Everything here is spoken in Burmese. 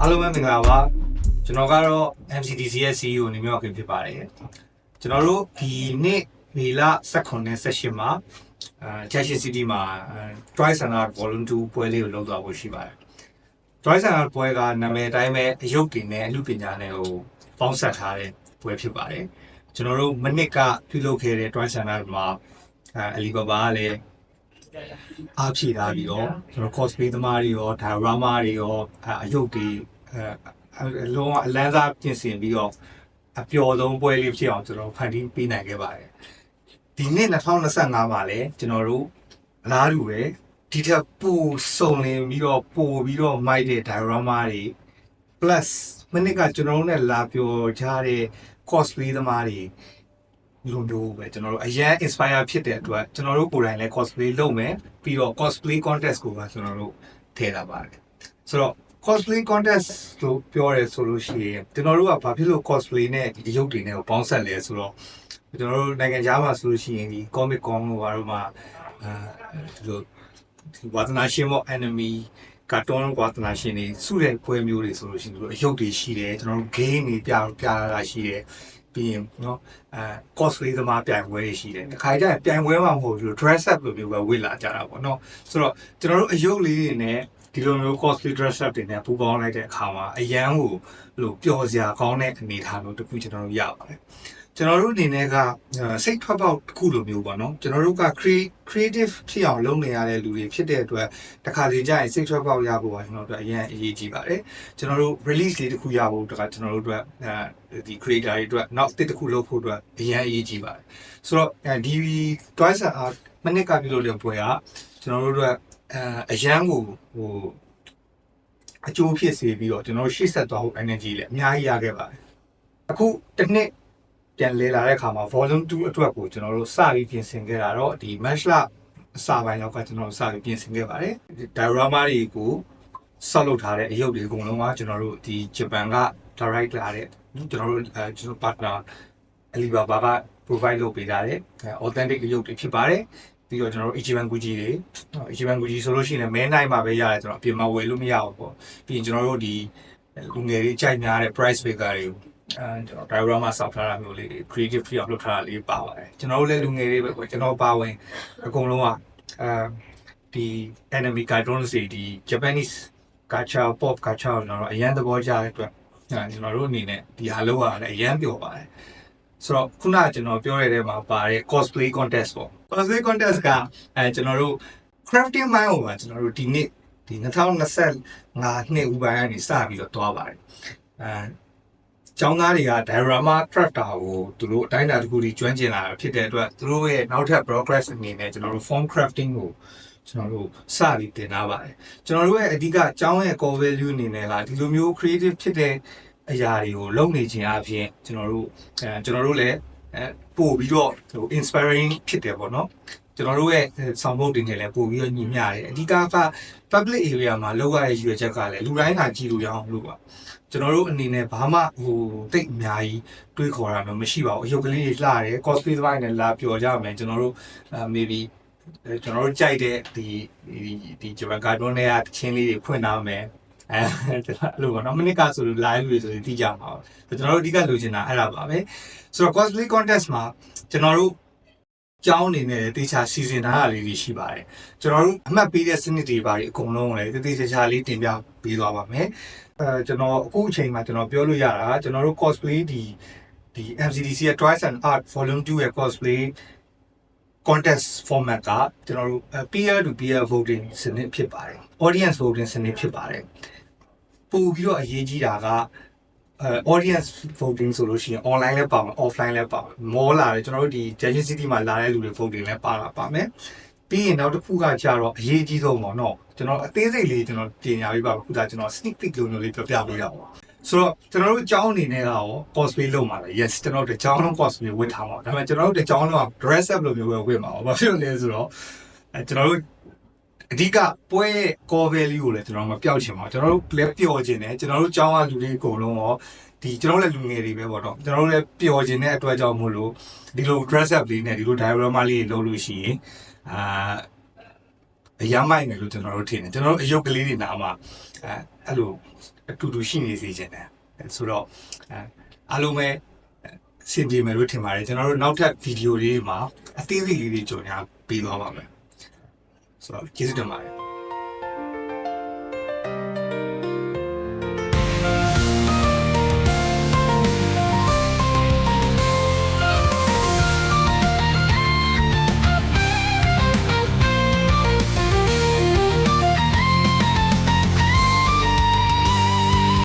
အားလုံးပဲမင်္ဂလာပါကျွန်တော်ကတော့ MCDC ရဲ့ CEO နေမြောက်ခင်ဖြစ်ပါတယ်ကျွန်တော်တို့ဒီနေ့မေလ18နဲ့18မှာအဲ Chelsea City မှာ Twice and Art Volume 2ပွဲလေးကိုလုပ်သွားဖို့ရှိပါတယ် Twice and Art ပွဲကနာမည်အတိုင်းပဲအယုတ်တင်နဲ့အမှုပညာနဲ့ဟိုပေါင်းစပ်ထားတဲ့ပွဲဖြစ်ပါတယ်ကျွန်တော်တို့မနစ်ကပြုလုပ်ခဲ့တဲ့ Twice and Art မှာအဲ Alibaba ကလည်း အားဖြည့်ထားပြီးတော့ကျွန်တော် cosplay သမားတွေရော diorama တွေရောအဲအယုတ်တွေအဲအလုံးဝအလန်းစားပြင်ဆင်ပြီးတော့အပျော်ဆုံးပွဲလေးဖြစ်အောင်ကျွန်တော်ဖန်တီးပေးနိုင်ခဲ့ပါတယ်ဒီနှစ်2025မှာလည်းကျွန်တော်တို့အလားတူပဲဒီထက်ပိုစုံလင်ပြီးတော့ပိုပြီးတော့မိုက်တဲ့ diorama တွေ plus မနစ်ကကျွန်တော်တို့နဲ့လာပြောကြတဲ့ cosplay သမားတွေ လိုမျိုးပဲကျွန်တော်တို့အရန် inspire ဖြစ်တဲ့အတွက်ကျွန်တော်တို့ကိုယ်တိုင်လည်း cosplay လုပ်မယ်ပြီးတော့ cosplay contest ကိုပါကျွန်တော်တို့ထည့်တာပါတယ်ဆိုတော့ cosplay contest လို့ပြောရဲဆိုလို့ရှိရင်ကျွန်တော်တို့ကဘာဖြစ်လို့ cosplay နဲ့ဒီရုပ်တွေနဲ့ကိုပေါင်းဆက်လဲဆိုတော့ကျွန်တော်တို့နိုင်ငံခြားမှာဆိုလို့ရှိရင်ဒီ comic con လို့ဘာလို့မှအဲဒီလိုဒီဝါသနာရှင်မော enemy ကာတွန်းဝါသနာရှင်တွေစုတဲ့ပွဲမျိုးတွေဆိုလို့ရှိရင်တို့အယုတ်တွေရှိတယ်ကျွန်တော်တို့ game တွေပြပြလာတာရှိတယ် ပြီးရင်เนาะအဲ cosplay သမားပြိုင်ပွဲတွေရှိတယ်။တစ်ခါကျရင်ပြိုင်ပွဲမှာမဟုတ်ဘူး dress up လိုမျိုးပဲဝတ်လာကြတာပေါ့เนาะဆိုတော့ကျွန်တော်တို့အယုတ်လေးတွေနဲ့ဒီလိုမျိုး cosplay dress up တွေနဲ့ပူပေါင်းလိုက်တဲ့အခါမှာအရန်ကိုလို့ပျော်စရာကောင်းတဲ့အနေအထားမျိုးတစ်ခုကျွန်တော်တို့ရပါတယ်။ ကျွန်တော်တို့အနေနဲ့ကစိတ်ထွက်ပေါက်တစ်ခုလိုမျိုးပေါ့နော်ကျွန်တော်တို့က creative ဖြစ်အောင်လုပ်နေရတဲ့လူတွေဖြစ်တဲ့အတွက်တစ်ခါလေကြာရင်စိတ်ထွက်ပေါက်ရဖို့ကကျွန်တော်တို့အရင်အရေးကြီးပါတယ်ကျွန်တော်တို့ release လေးတစ်ခုရဖို့တခါကျွန်တော်တို့အတွက်အဲဒီ creator တွေအတွက်နောက်တစ်တစ်ခုလုပ်ဖို့အတွက်အရင်အရေးကြီးပါတယ်ဆိုတော့ဒီ twice art မနစ်ကပြုလုပ်တဲ့ပွဲကကျွန်တော်တို့အတွက်အရန်ကိုဟိုအကျိုးဖြစ်စေပြီးတော့ကျွန်တော်ရှေ့ဆက်သွားဖို့ energy လည်းအများကြီးရခဲ့ပါတယ်အခုတစ်နှစ် ပြန်လဲလာတဲ့အခါမှာ volume 2အတွက်ကိုကျွန်တော်တို့စပြီးပြင်ဆင်ခဲ့တာတော့ဒီ match လအစပိုင်းလောက်ကကျွန်တော်တို့စပြီးပြင်ဆင်ခဲ့ပါတယ် diorama တွေကိုဆောက်လုပ်ထားတဲ့အရုပ်တွေအကုန်လုံးကကျွန်တော်တို့ဒီဂျပန်က direct လာတဲ့ကျွန်တော်တို့အဲကျွန်တော် partner Alibaba က provide လုပ်ပေးထားတဲ့ authentic အရုပ်တွေဖြစ်ပါတယ်ပြီးတော့ကျွန်တော်တို့ Ichiban Gucci တွေ Ichiban Gucci ဆိုလို့ရှိရင်မဲနိုင်မှာပဲရတယ်ကျွန်တော်အပြင်မှာဝယ်လို့မရဘူးပေါ့ပြီးရင်ကျွန်တော်တို့ဒီလူငယ်တွေကြိုက်များတဲ့ price figure တွေကို အဲကျွန်တော် diorama ဆောက်ထားတာမျိုးလေး creative ဖြစ်အောင်လုပ်ထားတာလေးပါပါတယ်ကျွန်တော်တို့လည်းလူငယ်တွေပဲပေါ့ကျွန်တော်ပါဝင်အကုန်လုံးကအဲဒီ enemy cartoons တွေဒီ Japanese culture pop culture ကိုကျွန်တော်တို့အရန်သဘောကျတဲ့အတွက်အဲကျွန်တော်တို့အနေနဲ့ဒီဟာလောက်ရတယ်အရန်ပျော်ပါတယ်ဆိုတော့ခုနကကျွန်တော်ပြောရတဲ့မှာပါတဲ့ cosplay contest ပေါ့ cosplay contest ကအဲကျွန်တော်တို့ crafting mind ကိုပါကျွန်တော်တို့ဒီနေ့ဒီ2025နှစ်ဥပိုင်းကနေစပြီးတော့တွားပါတယ်အဲ ကျောင်းသားတွေက diorama crafter ကိုသူတို့အတိုင်းအတာတစ်ခုကြီးကျွမ်းကျင်လာတာဖြစ်တဲ့အတွက်သူတို့ရဲ့နောက်ထပ် progress အနေနဲ့ကျွန်တော်တို့ form crafting ကိုကျွန်တော်တို့စပြီးတင်ထားပါတယ်ကျွန်တော်တို့ရဲ့အဓိကအကြောင်းရဲ့ core value အနေနဲ့လားဒီလိုမျိုး creative ဖြစ်တဲ့အရာတွေကိုလုပ်နေခြင်းအပြင်ကျွန်တော်တို့အဲကျွန်တော်တို့လည်းအဲပို့ပြီးတော့ဟို inspiring ဖြစ်တယ်ပေါ့နော် ကျွန်တော်တို့ရဲ့ဆောင်းပုတ်တွေနဲ့လည်းပို့ပြီးတော့ညီမျှတယ်အဓိကက public area မှာလောက်ရတဲ့ရွေချက်ကလည်းလူတိုင်းကကြည့်လို့ရအောင်လို့ပါကျွန်တော်တို့အနေနဲ့ဘာမှဟိုတိတ်အများကြီးတွေးခေါ်တာမျိုးမရှိပါဘူးအယုတ်ကလေးတွေလှတယ် cosplay သမိုင်းနဲ့လာပျော်ကြမယ်ကျွန်တော်တို့ maybe ကျွန်တော်တို့ကြိုက်တဲ့ဒီဒီဂျပန်ကာတွန်းတွေကတချင်းလေးတွေဖွင့်ထားမယ်အဲအဲ့လိုပေါ့နော်မနစ်ကဆိုလို့ live တွေဆိုရင်သိကြမှာပါကျွန်တော်တို့အဓိကလိုချင်တာအဲ့ဒါပါပဲဆိုတော့ cosplay contest မှာကျွန်တော်တို့ ကျောင်းအနေနဲ့တေချာစီစဉ်ထားတာလေးတွေရှိပါတယ်ကျွန်တော်တို့အမှတ်ပေးတဲ့စနစ်တွေပါတယ်အကုန်လုံးလည်းတေတေချာချာလေးတင်ပြပေးသွားပါမယ်အဲကျွန်တော်အခုအချိန်မှာကျွန်တော်ပြောလို့ရတာကျွန်တော်တို့ cosplay ဒီဒီ MCDC ရဲ့ Twice and Art Volume 2ရဲ့ cosplay contest format ကကျွန်တော်တို့ peer to peer voting စနစ်ဖြစ်ပါတယ် audience voting စနစ်ဖြစ်ပါတယ်ပို့ပြီးတော့အရေးကြီးတာကအဲ audience voting ဆိုလို့ရှိရင် online လည်းပါမယ် offline လည်းပါမယ်မောလာတယ်ကျွန်တော်တို့ဒီ Judging City မှာလာတဲ့လူတွေ voting လည်းပါလာပါမယ်ပြီးရင်နောက်တစ်ခုကကြတော့အရေးကြီးဆုံးပေါ့နော်ကျွန်တော်အသေးစိတ်လေးကျွန်တော်ပြင်ညာပေးပါခုဒါကျွန်တော် sneak peek လိုမျိုးလေးပြောပြပေးရအောင်ဆိုတော့ကျွန်တော်တို့အကြောင်းအနေနဲ့ကရော cosplay လုပ်မှာလေ yes ကျွန်တော်တို့အကြောင်းလုံး cosplay ဝတ်ထားမှာဒါပေမဲ့ကျွန်တော်တို့အကြောင်းလုံးက dress up လိုမျိုးပဲဝတ်မှာပါဘာဖြစ်လို့လဲဆိုတော့အဲကျွန်တော်တို့ အဓိကပွဲရဲ့ core value ကိုလည်းကျွန်တော်မပျောက်ချင်ပါဘူးကျွန်တော်တို့လည်းပျော်ချင်တယ်ကျွန်တော်တို့အကြောင်းကလူတွေအကုန်လုံးရောဒီကျွန်တော်လည်းလူငယ်တွေပဲပေါ့နော်ကျွန်တော်တို့လည်းပျော်ချင်တဲ့အတွက်ကြောင့်မို့လို့ဒီလို dress up လေးနဲ့ဒီလို diorama လေးတွေလုပ်လို့ရှိရင်အာအရမ်းမိုက်မယ်လို့ကျွန်တော်တို့ထင်တယ်ကျွန်တော်တို့အယုတ်ကလေးတွေနာမှာအဲအဲ့လိုအတူတူရှိနေစေချင်တယ်အဲဆိုတော့အဲအားလုံးပဲအဆင်ပြေမယ်လို့ထင်ပါတယ်ကျွန်တော်တို့နောက်ထပ်ဗီဒီယိုလေးတွေမှာအသေးစိတ်လေးတွေကြော်ညာပေးသွားပါမယ် ဆိုတော့ကျေးဇူးတင်ပါတယ်